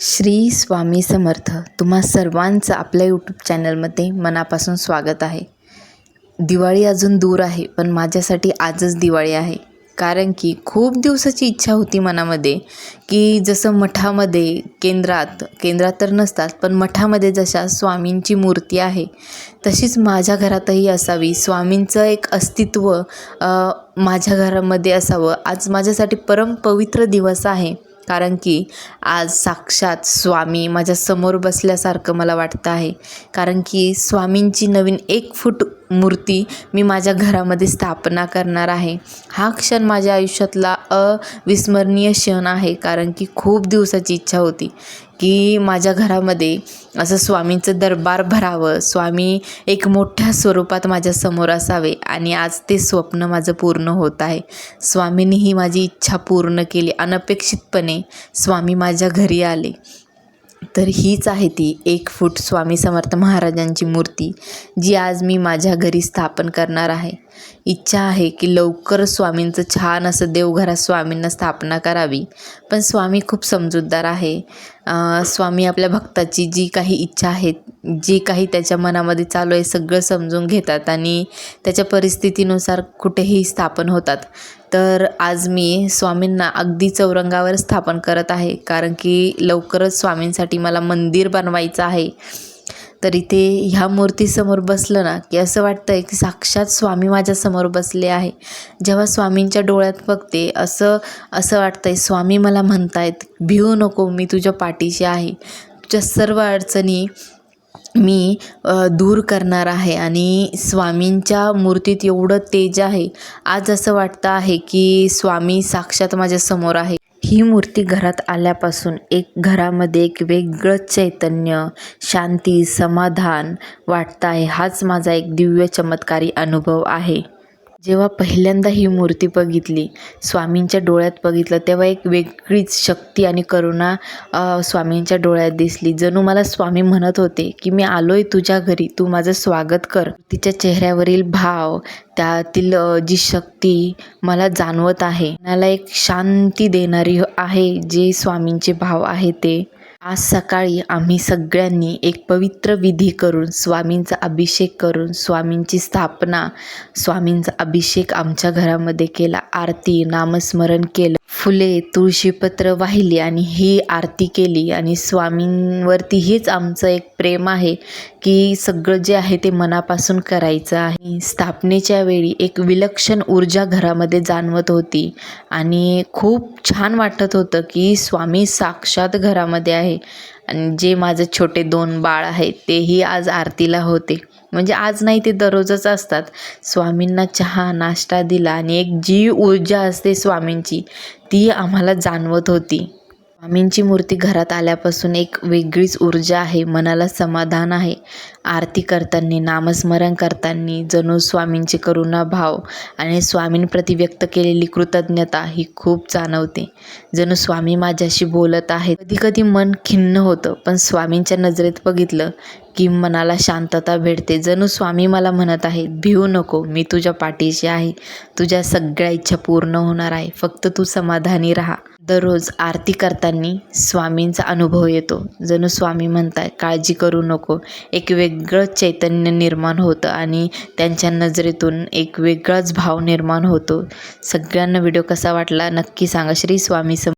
श्री स्वामी समर्थ तुम्हा सर्वांचं आपल्या यूट्यूब चॅनलमध्ये मनापासून स्वागत आहे. दिवाळी अजून दूर आहे पण माझ्यासाठी आजच दिवाळी आहे. कारण की खूप दिवसाची इच्छा होती मनामध्ये की जसं मठामध्ये केंद्रात केंद्रात तर नसतात पण मठामध्ये जशा स्वामींची मूर्ती आहे तशीच माझ्या घरातही असावी. स्वामींचं एक अस्तित्व माझ्या घरामध्ये असावं. आज माझ्यासाठी परमपवित्र दिवस आहे. कारण की आज साक्षात स्वामी माझ्यासमोर बसल्यासारखं मला वाटतं आहे. कारण की स्वामींची नवीन एक फूट मूर्ती मी माझ्या घरामध्ये स्थापना करणार आहे. हा क्षण माझ्या आयुष्यातला अविस्मरणीय क्षण आहे कारण की खूप दिवसाची इच्छा होती की माझ्या घरामध्ये असं स्वामींचं दरबार भरावं. स्वामी एक मोठ्या स्वरूपात माझ्यासमोर असावे आणि आज ते स्वप्न माझं पूर्ण होत आहे. स्वामींनी ही माझी इच्छा पूर्ण केली. अनपेक्षितपणे स्वामी माझ्या घरी आले. तर हीच आहे ती एक फूट स्वामी समर्थ महाराजांची मूर्ती जी आज मी माझ्या घरी स्थापन करणार आहे. इच्छा आहे की लवकर स्वामींचं छान असं देवघरात स्वामींना स्थापना करावी. पण स्वामी खूप समजूतदार आहे. स्वामी आपल्या भक्ताची जी काही इच्छा आहे जी काही त्याच्या मनामध्ये चालू आहे सगळं समजून घेतात आणि त्याच्या परिस्थितीनुसार कुठेही स्थापन होतात. तर आज मी स्वामींना अगदी चौरंगावर स्थापन करत आहे. कारण की लवकरच स्वामींसाठी मला मंदिर बनवायचं आहे. तर इथे ह्या मूर्तीसमोर बसलं ना की असं वाटतं आहे की साक्षात स्वामी माझ्यासमोर बसले आहे. जेव्हा स्वामींच्या डोळ्यात बघते असं असं वाटतं आहे स्वामी मला म्हणतायत भिवू नको मी तुझ्या पाठीशी आहे. तुझ्या सर्व अडचणी मी दूर करणार आहे आणि स्वामींच्या मूर्तीत एवढं तेज आहे. आज असं वाटतं आहे की स्वामी साक्षात माझ्यासमोर आहे. ही मूर्ती घरात आल्यापासून एक घरामध्ये एक वेगळंच चैतन्य शांती समाधान वाटतं आहे. हाच माझा एक दिव्य चमत्कारी अनुभव आहे. जेव्हा पहिल्यांदा ही मूर्ती बघितली स्वामींच्या डोळ्यात बघितलं तेव्हा एक वेगळीच शक्ती आणि करुणा स्वामींच्या डोळ्यात दिसली. जणू मला स्वामी म्हणत होते की मी आलोय तुझ्या घरी तू माझं स्वागत कर. तिच्या चेहऱ्यावरील भाव त्यातील जी शक्ती मला जाणवत आहे. मला एक शांती देणारी आहे जे स्वामींचे भाव आहे ते. आज सकाळी आम्ही सगळ्यांनी एक पवित्र विधी करून स्वामींचा अभिषेक करून स्वामींची स्थापना स्वामींचा अभिषेक आमच्या घरामध्ये केला आरती नामस्मरण केलं. फुले तुळशीपत्र वाहिली आणि ही आरती केली. आणि स्वामींवरती हेच आमचं एक प्रेम आहे की सगळं जे आहे ते मनापासून करायचं आहे स्थापनेच्या वेळी एक विलक्षण ऊर्जा घरामध्ये जाणवत होती. आणि खूप छान वाटत होतं की स्वामी साक्षात घरामध्ये आहे. आणि जे माझे छोटे दोन बाळ आहेत तेही आज आरतीला होते. म्हणजे आज नाही ते दररोजच असतात. स्वामींना चहा नाश्ता दिला आणि एक जी ऊर्जा असते स्वामींची. ती आम्हाला जाणवत होती. स्वामींची मूर्ती घरात आल्यापासून एक वेगळीच ऊर्जा आहे मनाला समाधान आहे. आरती करताना नामस्मरण करताना जणू स्वामींचे करुणाभाव आणि स्वामींप्रती व्यक्त केलेली कृतज्ञता ही खूप जाणवते. जणू स्वामी माझ्याशी बोलत आहेत. कधी कधी मन खिन्न होतं पण स्वामींच्या नजरेत बघितलं की मनाला शांतता भेटते. जणू स्वामी मला म्हणत आहेत भिवू नको मी तुझ्या पाठीशी आहे. तुझ्या सगळ्या इच्छा पूर्ण होणार आहे. फक्त तू समाधानी राहा. दररोज आरती करताना स्वामींचा अनुभव येतो. जणू स्वामी म्हणताय काळजी करू नको. एक वेग वेगळं चैतन्य निर्माण होतं आणि त्यांच्या नजरेतून एक वेगळाच भाव निर्माण होतो. सगळ्यांना व्हिडिओ कसा वाटला नक्की सांगा. श्री स्वामी सम